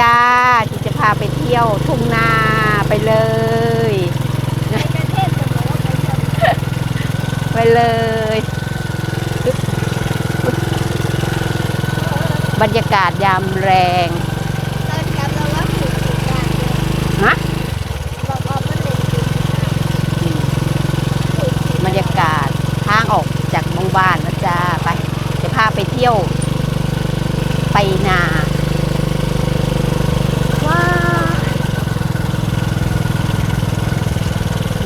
จ้าที่จะพาไปเที่ยวทุ่งนาไปเลย ไประเทศสมมติว่าไปเที่ยวไปเลยบรรยากาศยามแรงนกลับราว่าผูกผูกกันเลยฮะบรรยากาศทางออกจากหมู่บ้านนะจ้าไป จะพาไปเที่ยว ไปนาว้าว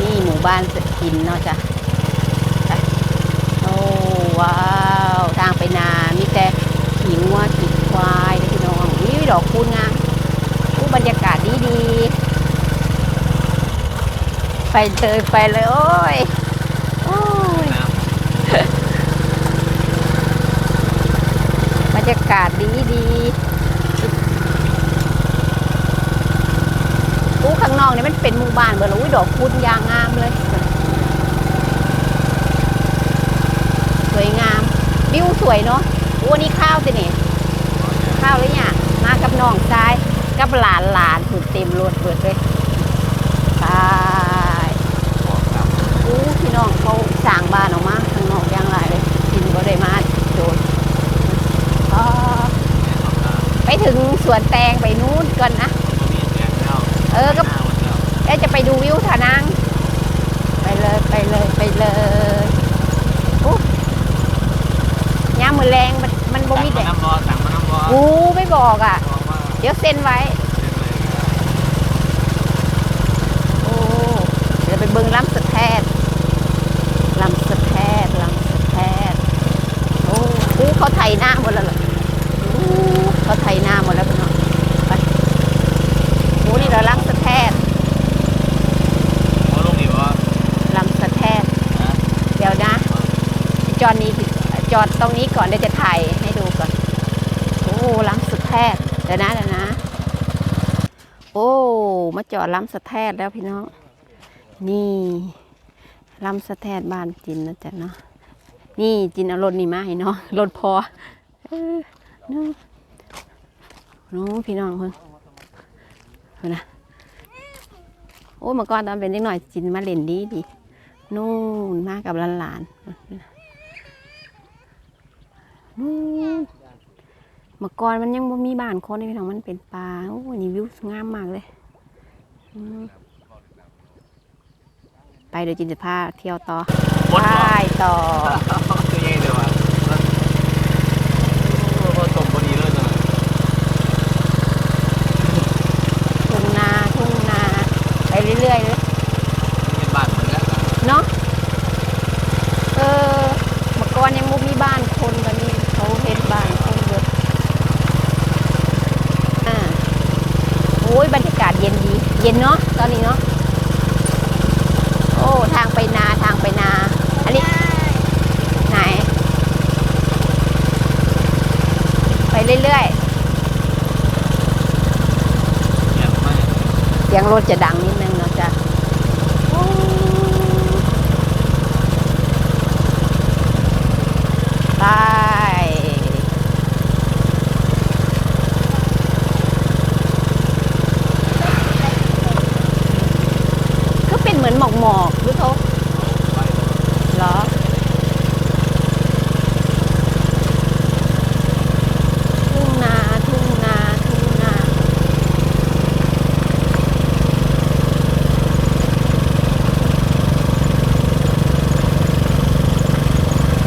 นี่ห มู่บ้านสกินเนาะจ้ะไปโอ้ว้าวทางไปนามีแต่ขี่งัวขี่ควายนะพี่น้องนี่ดอกคูณงามอู้บรรยากาศดีดีๆไปเลยไปเลยโอ้ยโอ้ยบรรยากาศดีดี อู้ข้างนอกนี่มันเป็นหมู่บ้านเบอร์อุ้ยดอกพุนยางงามเลย สวยงามวิวสวยเนาะอู้อันนี้ข้าวสิเนี่ยข้าวหรือยังมากับน้องชายกับหลานหลานถูกเต็มรถเบิดเลยไปอู้พี่น้องเขาสร้างบ้านออกมาข้างนอกอย่างไรเลยกินก็ได้มาโดนไปถึงสวนแตงไปนู้นก่อนนะ ออก็แล้วจะไปดูวิวทานังไปเลยไปเลยไปเลยอู้ยามมือแรงมันมันบ่มีแดดน้ำร้อนสั่งมาน้ำร้อนอู้ไม่บอกอะเดี๋ยวเซ็นไว้ โอ้เดี๋ยวไปเบิ้งลำสะแทดลำสะแทดลำสะแทดโอ้อู้เขาไถหน้าหมดแล้วเหรออู้เขาไถหน้าหมดแล้วพี่น้องไปโอ้นี่เราลำสะแทด โอ้ลูกนี่วะ ลำสะแทดเดี๋ยวนะจ อดนี้จอดตรงนี้ก่อนเดี๋ยวจะถ่ายให้ดูก่อน โอ้ล้ำสะแทดเดี๋ยวนะเดี๋ยวนะ โอ้ มาจอดล้ำสะแทดแล้วพี่น้อง นี่ล้ำสะแทดบ้านจินนะจ๊ะเนาะ นี่จินเอารถนี่มาให้เนาะรถพอเออนาะน้พี่น้องเพิ่งเพิ่นนะโอ้เมื่อก่อนตอนเป็นเด็กหน่อยจินมาเล่นดีดีนู่นมากับหลานๆ นู่นเมื่อก่อนมันยังบ่มีบ้านคนเลยพี่น้องมันเป็นป่าโอ้ยนี่วิวงามมากเลยไปเดี๋ยวจินจะพาเที่ยวต่อไปต่อคือยังไงเดี๋ยววะโอ้ตมพอดีเลยจ้ะทุ่งนาทุ่งนาไปเรื่อยๆเลยเป็นบ้านเหมือนกันเนาะเออเมื่อก่อนยังบ่มีบ้านคนแบบนี้ เขาเห็นบ้านคนเยอะอ่าโอ้ยบรรยากาศเย็นดี เย็นเนาะตอนนี้เนาะโอ้ทางไปนาทางไปนา อันนี้ไหน ไปเรื่อยเงียบมากๆเสียงรถจะดังนิดนึงเนาะจ๊ะโอ้ไป ก็เป็นเหมือนหมอกหมอกๆหรือเขาเหรอ ทุ่งนา ทุ่งนา ทุ่งนา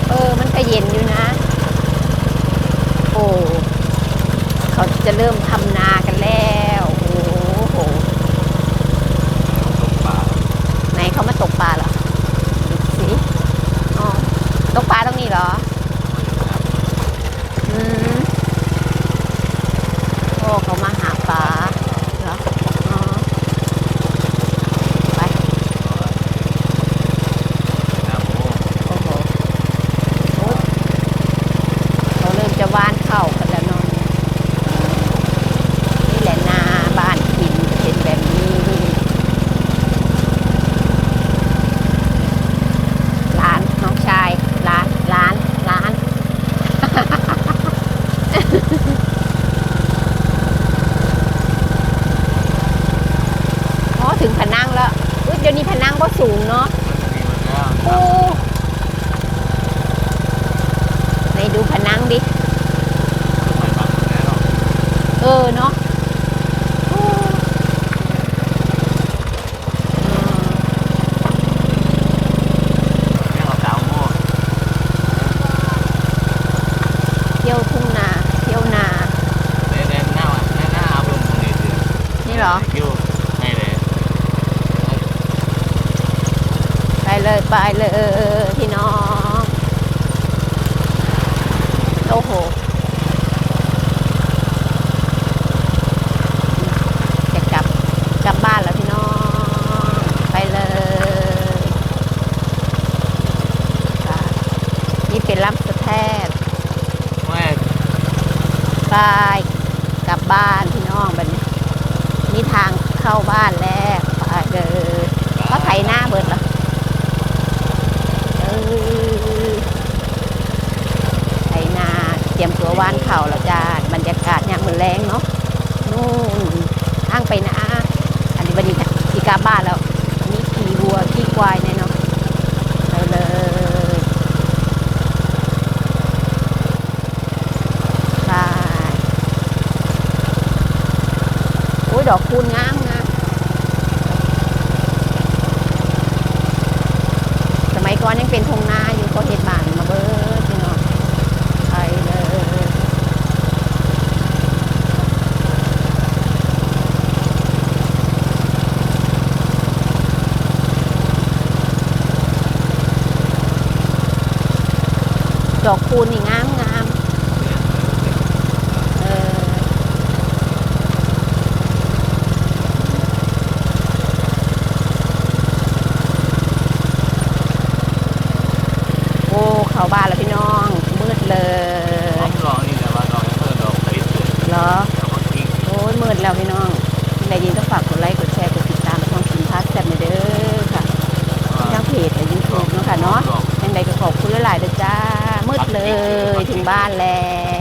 เออ มันก็เย็นอยู่นะ โอ้ เขา จะเริ่มทำนากันแล้ว โอ้โหตกปลาไหนเขามาตกปลาเหรอดูสิอ๋อตกปลาตรงนี้เหรออืมโอ้เขามาเหรอ อ๋อ ไป ครับโอ้ โอ้โหโอ้เขาเริ่มจะว่านเข้ากันแล้วเนาะนี่แหละนาบ้านหินเป็นแบบนี้ร้านน้องชายร้านร้านร้าน เดี๋ยวนี้พนังก็สูงเนาะมันจะมีหมดแล้วโอ้ไหนดูพนังดิสมัยบางมันแล้วเออเนาะโอ้อืม แม่เอาสาวโม่ เที่ยวทุ่งนา เที่ยวนา เด่นเด่นหน้าหน้าหน้าเอาลงตรงนี้สิ นี่เหรอ คิวให้เลย ไป เลยไปเลยพี่น้องโอ้โหจะกลับกลับบ้านแล้วพี่น้องไปเลยค่ะนี่เป็นลำสะแทกแม่ไปกลับบ้านพี่น้องบัดนี้นี่ทางเข้าบ้านแล้วไปเลยก็ไถหน้าเบิดเหรอเออไถนาเต รียมตัวว่านเข่าวแล้วจ้าบรรยากาศยามมือแรงเนาะนู่นทางไปนะ อันนี้วันนี้ที่กลับบ้านแล้วนนี้ขี่วัวขี่ควายเนี่ยเนาะไปเลยไปโอ้ยดอกคูณงามงามสมัยก่อนยังเป็นทงนาอยู่ก็เห็ดบ้านมาเบิดพี่น้องไปเลยด อกคูณนี่งามงามเออโอ้เข้าบ้านแล้วพี่น้องมืดเลพร้อยมลองนี่แหละว่าลองให้เพิ่มดอกติดเลยเหรอแล้วก็ทิ้งโอ้ยมืดแล้วพี่น้องในยินก็ฝากกดไลค์ เลยถึงบ้านแล้ว